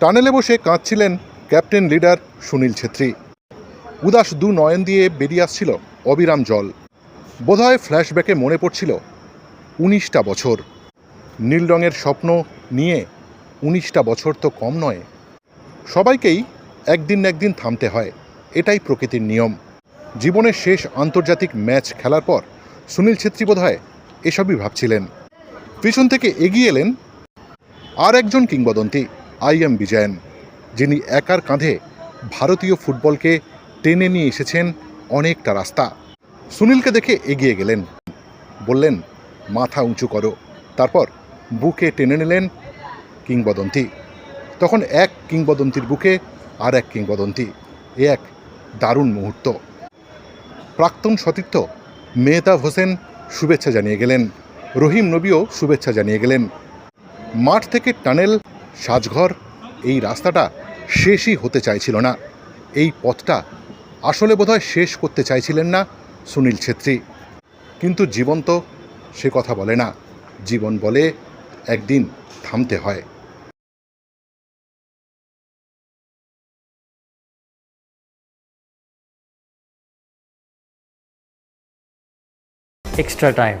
টানেলে বসে কাঁদছিলেন captain leader Sunil Chhetri. উদাস দু নয়ন দিয়ে বেরিয়ে আসছিল অবিরাম জল। বোধহয় ফ্ল্যাশব্যাকে মনে পড়ছিল, উনিশটা বছর। নীল রঙের স্বপ্ন নিয়ে উনিশটা বছর তো কম নয়। সবাইকেই একদিন না একদিন থামতে হয়, এটাই প্রকৃতির নিয়ম। জীবনের শেষ আন্তর্জাতিক ম্যাচ খেলার পর সুনীল ছেত্রী বোধহয় এসবই ভাবছিলেন। পিছন থেকে এগিয়ে এলেন আর একজন কিংবদন্তি। আই এম বিজয়ন, যিনি একার কাঁধে ভারতীয় ফুটবলকে টেনে নিয়ে এসেছেন অনেকটা রাস্তা। সুনীলকে দেখে এগিয়ে গেলেন। বললেন, মাথা উঁচু করো। তারপর বুকে টেনে নিলেন কিংবদন্তি। তখন এক কিংবদন্তির বুকে আর এক কিংবদন্তি। এ এক দারুণ মুহূর্ত। প্রাক্তন সতীর্থ মেহতাব হোসেন শুভেচ্ছা জানিয়ে গেলেন। রহিম নবীও শুভেচ্ছা জানিয়ে গেলেন। মাঠ থেকে টানেল সাজঘর এই রাস্তাটা শেষই হতে চাইছিল না। এই পথটা আসলে বোধহয় শেষ করতে চাইছিলেন না সুনীল ছেত্রী। কিন্তু জীবন তো সে কথা বলে না। জীবন বলে একদিন থামতে হয়। Extra time.